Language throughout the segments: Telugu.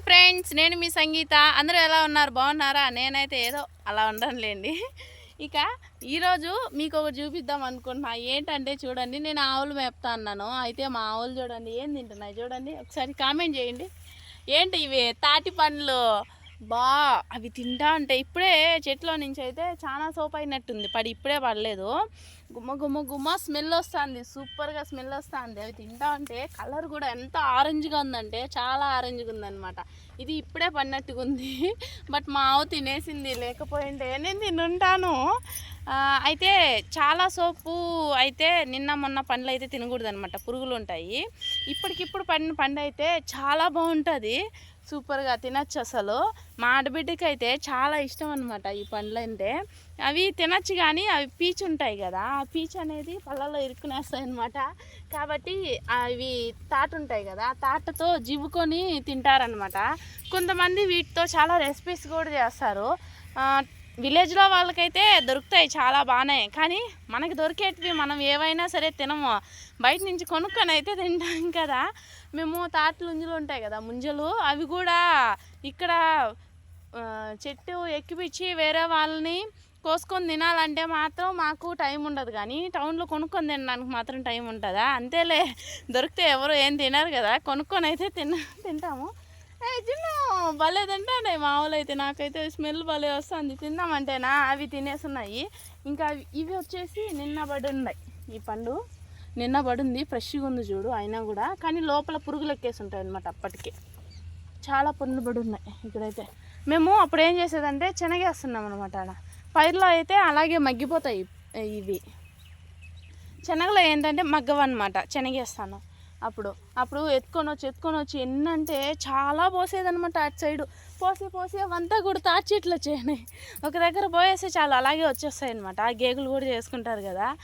హాయ్ ఫ్రెండ్స్ నేను మీ సంగీత. అందరూ ఎలా ఉన్నారు? బాగున్నారా? నేనైతే ఏదో అలా ఉండనులేండి ఇక ఈరోజు మీకు ఒకటి చూపిద్దాం అనుకుంటున్నా. ఏంటంటే చూడండి నేను ఆవులు మేపుతా అన్నాను. అయితే మా ఆవులు చూడండి ఏం తింటున్నాయి? చూడండి ఒకసారి కామెంట్ చేయండి. ఏంటి ఇవి? తాటి పండ్లు బా! అవి తింటా ఉంటే ఇప్పుడే చెట్లో నుంచి అయితే చాలా సోప్ అయినట్టుంది పడి ఇప్పుడే పడలేదు. గుమ్మ గుమ్మ గుమ్మ స్మెల్ వస్తుంది. సూపర్గా స్మెల్ వస్తుంది. అవి తింటా ఉంటే కలర్ కూడా ఎంత ఆరెంజ్గా ఉందంటే చాలా ఆరెంజ్గా ఉందన్నమాట. ఇది ఇప్పుడే పడినట్టుగా ఉంది బట్ మా ఆవు తినేసింది. లేకపోయింటే నేను తినుంటాను. అయితే చాలా సోపు అయితే నిన్న మొన్న పండ్లు అయితే తినకూడదు అనమాట పురుగులు ఉంటాయి ఇప్పటికిప్పుడు పడిన పండు అయితే చాలా బాగుంటుంది సూపర్గా తినచ్చు అసలు. మా ఆడబిడ్డకి అయితే చాలా ఇష్టం అనమాట ఈ పండ్లు అంటే అవి తినచ్చు కానీ అవి పీచు ఉంటాయి కదా ఆ పీచు అనేది పళ్ళలో ఇరుక్కునేస్తాయి అనమాట కాబట్టి అవి తాట ఉంటాయి కదా ఆ తాటతో జివ్వుకొని తింటారనమాట కొంతమంది వీటితో చాలా రెసిపీస్ కూడా చేస్తారు. విలేజ్లో వాళ్ళకైతే దొరుకుతాయి చాలా బాగానే కానీ మనకి దొరికేటివి మనం ఏవైనా సరే తినము. బయట నుంచి కొనుక్కొని అయితే తింటాం కదా. మేము తాటి ఉంటాయి కదా ముంజలు. అవి కూడా ఇక్కడ చెట్టు ఎక్కిపిచ్చి వేరే వాళ్ళని కోసుకొని తినాలంటే మాత్రం మాకు టైం ఉండదు. కానీ టౌన్లో కొనుక్కొని తినడానికి మాత్రం టైం ఉంటుందా? అంతేలే దొరికితే ఎవరు ఏం తినరు కదా. కొనుక్కొని అయితే తిన తింటాము. తిన్నాం భలే తింటానే మామూలు అయితే నాకైతే స్మెల్ భలే వస్తుంది. తిందామంటేనా అవి తినేస్తున్నాయి ఇంకా అవి- ఇవి వచ్చేసి నిన్న పడి ఉన్నాయి ఈ పండు నిన్న పడింది ఫ్రెష్గా ఉంది చూడు అయినా కూడా. కానీ లోపల పురుగులు ఎక్కేసి ఉంటాయి అనమాట అప్పటికే. చాలా పనులు పడి ఉన్నాయి ఇక్కడైతే. మేము అప్పుడు ఏం చేసేదంటే శనగేస్తున్నాం అనమాట ఆడ. పైర్లో అయితే అలాగే మగ్గిపోతాయి ఇవి. శనగలో ఏంటంటే మగ్గవన్నమాట శనగేస్తాను అప్పుడు. అప్పుడు ఎత్తుకొని వచ్చి ఎత్తుకొని వచ్చి ఎన్ని అంటే చాలా పోసేదనమాట అటు సైడు. పోసి పోసి అవంతా కూడా తాచి ఇట్లా చేయనాయి ఒక దగ్గర పోయేస్తే చాలు అలాగే వచ్చేస్తాయి అనమాట ఆ గేగులు కూడా చేసుకుంటారు కదా.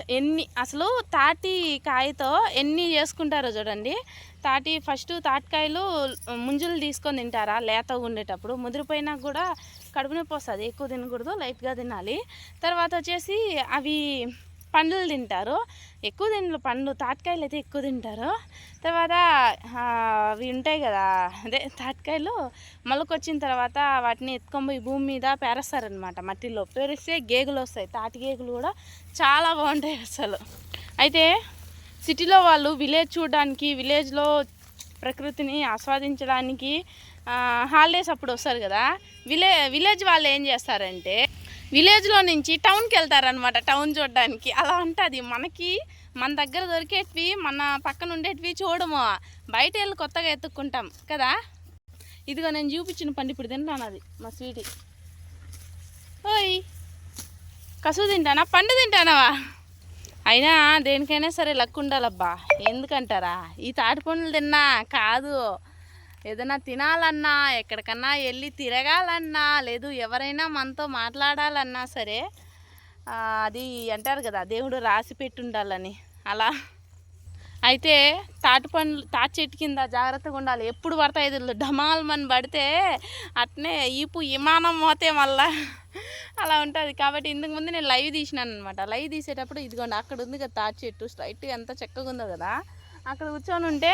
చ- ఎన్ని అసలు తాటి కాయతో ఎన్ని చేసుకుంటారో చూడండి. తాటి ఫస్ట్ తాటికాయలు ముంజులు తీసుకొని తింటారా? లేతగా ఉండేటప్పుడు. ముదిరిపోయినా కూడా కడుపు నొప్పి వస్తుంది. ఎక్కువ తినకూడదు లైట్గా తినాలి. తర్వాత వచ్చేసి అవి పండ్లు తింటారు. ఎక్కువ తిండ్లు పండ్లు తాటికాయలు అయితే ఎక్కువ తింటారు. తర్వాత అవి ఉంటాయి కదా అదే తాటికాయలు మొలకొచ్చిన తర్వాత వాటిని ఎత్తుకొని పోయి భూమి మీద పేరేస్తారనమాట మట్టిలో. పేరిస్తే గేగులు వస్తాయి. తాటి గేగులు కూడా చాలా బాగుంటాయి అసలు. అయితే సిటీలో వాళ్ళు విలేజ్ చూడడానికి విలేజ్లో ప్రకృతిని ఆస్వాదించడానికి హాలిడేస్ అప్పుడు వస్తారు కదా. విలే విలేజ్ వాళ్ళు ఏం చేస్తారంటే విలేజ్లో నుంచి టౌన్కి వెళ్తారనమాట టౌన్ చూడడానికి. అలా ఉంటుంది. మనకి మన దగ్గర దొరికేటివి మన పక్కన ఉండేటివి చూడము. బయట వెళ్ళి కొత్తగా ఎత్తుక్కుంటాం కదా? ఇదిగో నేను చూపించిన పండు ఇప్పుడు తింటాను అది మా స్వీటీ. ఓయ్ కసు తింటానా? పండు తింటానావా అయినా దేనికైనా సరే లక్ ఉండాలబ్బా ఎందుకంటారా? ఈ తాటి పండ్లు తిన్నా కాదు. ఏదైనా తినాలన్నా ఎక్కడికన్నా వెళ్ళి తిరగాలన్నా లేదు ఎవరైనా మనతో మాట్లాడాలన్నా సరే అది అంటారు కదా దేవుడు రాసి పెట్టుండాలని. అలా. అయితే తాటి పండ్లు తాటి చెట్టు కింద జాగ్రత్తగా ఉండాలి. ఎప్పుడు పడతాయి ఇది డమాల్ మన పడితే అట్నే ఈపు విమానం మోతే మళ్ళా అలా ఉంటుంది. కాబట్టి ఇంతకు ముందు నేను లైవ్ తీసినాను అనమాట లైవ్ తీసేటప్పుడు ఇదిగోండి అక్కడ ఉంది కదా తాటి చెట్టు స్ట్రైట్గా ఎంత చక్కగా ఉందో కదా. అక్కడ కూర్చొని ఉంటే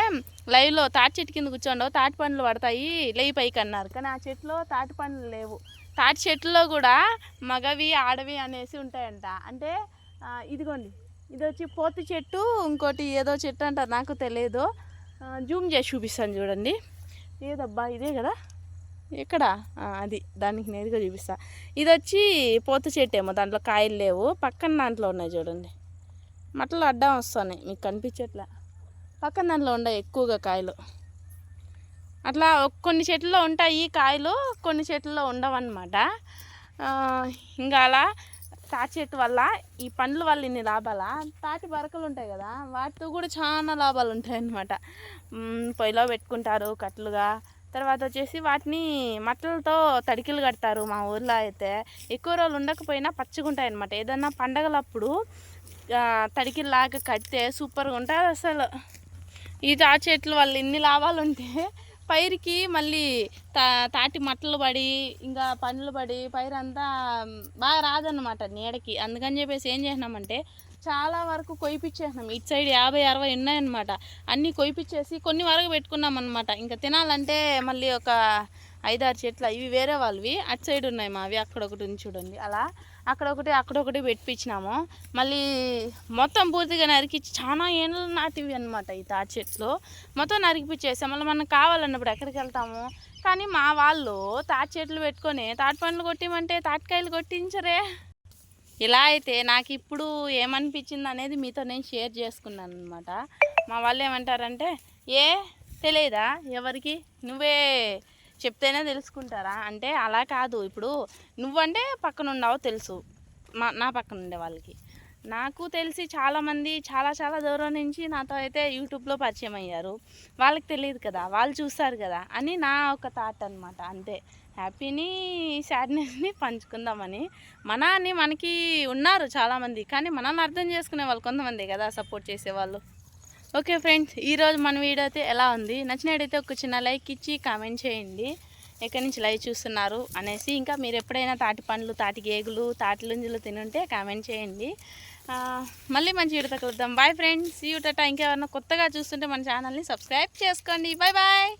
లైవ్లో తాటి చెట్టు కింద కూర్చోండవు తాటి పండ్లు పడతాయి లేయి పైకి అన్నారు. కానీ ఆ చెట్లో తాటి పండ్లు లేవు. తాటి చెట్టులో కూడా మగవి ఆడవి అనేసి ఉంటాయంట. అంటే ఇదిగోండి ఇది వచ్చి పోతి చెట్టు ఇంకోటి ఏదో చెట్టు అంటారు నాకు తెలియదు. జూమ్ చేసి చూపిస్తాను చూడండి. ఏదబ్బా ఇదే కదా? ఎక్కడ? అది దానికి నేరుగా చూపిస్తా. ఇది వచ్చి పోత చెట్టు ఏమో దాంట్లో కాయలు లేవు. పక్కన దాంట్లో ఉన్నాయి చూడండి. మట్టలు అడ్డం వస్తున్నాయి మీకు కనిపించట్లే. పక్కన దాంట్లో ఉండవు ఎక్కువగా కాయలు. అట్లా కొన్ని చెట్లలో ఉంటాయి కాయలు కొన్ని చెట్లలో ఉండవన్నమాట. ఇంకా అలా తాటి చెట్టు వల్ల ఈ పండ్ల వల్ల ఇన్ని లాభాలా? తాటి బరకలు ఉంటాయి కదా వాటితో కూడా చాలా లాభాలు ఉంటాయి అన్నమాట పొయ్యిలో పెట్టుకుంటారు కట్లుగా తర్వాత వచ్చేసి వాటిని మట్టలతో తడికిలు కడతారు మా ఊర్లో అయితే. ఎక్కువ రోజులు ఉండకపోయినా పచ్చిగుంటాయి అనమాట ఏదన్నా పండగలప్పుడు ఆ, తడికిల్లాగా కడితే సూపర్గా ఉంటుంది అసలు. ఈ తాటి చెట్లు వల్ల ఇన్ని లాభాలు ఉంటే పైరుకి మళ్ళీ తా తాటి మట్టలు పడి ఇంకా పనులు పడి పైరు అంతా బాగా రాదన్నమాట నీడకి. అందుకని చెప్పేసి ఏం చేసినామంటే చాలా వరకు కొయ్యిపిచ్చేసినాం. ఇటు సైడ్ యాభై అరవై ఉన్నాయన్నమాట. అన్నీ కొయ్యిపిచ్చేసి కొన్ని వరకు పెట్టుకున్నాం అనమాట ఇంకా తినాలంటే మళ్ళీ ఒక ఐదారు చెట్లు ఇవి వేరే వాళ్ళవి. అటు సైడ్ ఉన్నాయి మావి అక్కడ ఒకటి ఉంది చూడండి. అలా అక్కడ ఒకటి అక్కడ ఒకటి పెట్టించినాము మళ్ళీ మొత్తం పూర్తిగా నరికిచ్చి చాలా ఏళ్ళు నాటివి అనమాట ఈ తాటి చెట్లు. మొత్తం నరికిపించేసాం మళ్ళీ మనకు కావాలన్నప్పుడు ఎక్కడికి వెళ్తాము? కానీ మా వాళ్ళు తాటి చెట్లు పెట్టుకొని తాటి పండ్లు కొట్టిమంటే తాటికాయలు కొట్టించరే. ఇలా అయితే నాకు ఇప్పుడు ఏమనిపించింది అనేది మీతో నేను షేర్ చేసుకున్నాను అనమాట మా వాళ్ళు ఏమంటారంటే ఏ తెలియదా ఎవరికి? నువ్వే చెప్తేనే తెలుసుకుంటారా? అంటే అలా కాదు. ఇప్పుడు నువ్వంటే పక్కన ఉండవు తెలుసు. మా నా పక్కన ఉండే వాళ్ళకి. నాకు తెలిసి చాలామంది చాలా చాలా దూరం నుంచి నాతో అయితే యూట్యూబ్లో పరిచయం అయ్యారు. వాళ్ళకి తెలియదు కదా. వాళ్ళు చూస్తారు కదా అని నా ఒక థాట్ అనమాట అంతే. హ్యాపీని సాడ్నెస్ని పంచుకుందామని మన అని మనకి ఉన్నారు చాలామంది. కానీ మనల్ని అర్థం చేసుకునే వాళ్ళు కొంతమంది కదా సపోర్ట్ చేసేవాళ్ళు. ఓకే ఫ్రెండ్స్ ఈరోజు మన వీడియో అయితే ఎలా ఉంది? నచ్చినట్టయితే ఒక చిన్న లైక్ ఇచ్చి కామెంట్ చేయండి. ఎక్కడి నుంచి లైవ్ చూస్తున్నారు అనేసి ఇంకా మీరు ఎప్పుడైనా తాటి పండ్లు తాటి గేగులు తాటి లుంజులు తినుంటే కామెంట్ చేయండి. మళ్ళీ మంచి వీడియోతో కలుద్దాం. బాయ్ ఫ్రెండ్స్ ఈ టాటా ఇంకెవరన్నా కొత్తగా చూస్తుంటే మన ఛానల్ని సబ్స్క్రైబ్ చేసుకోండి. Bye bye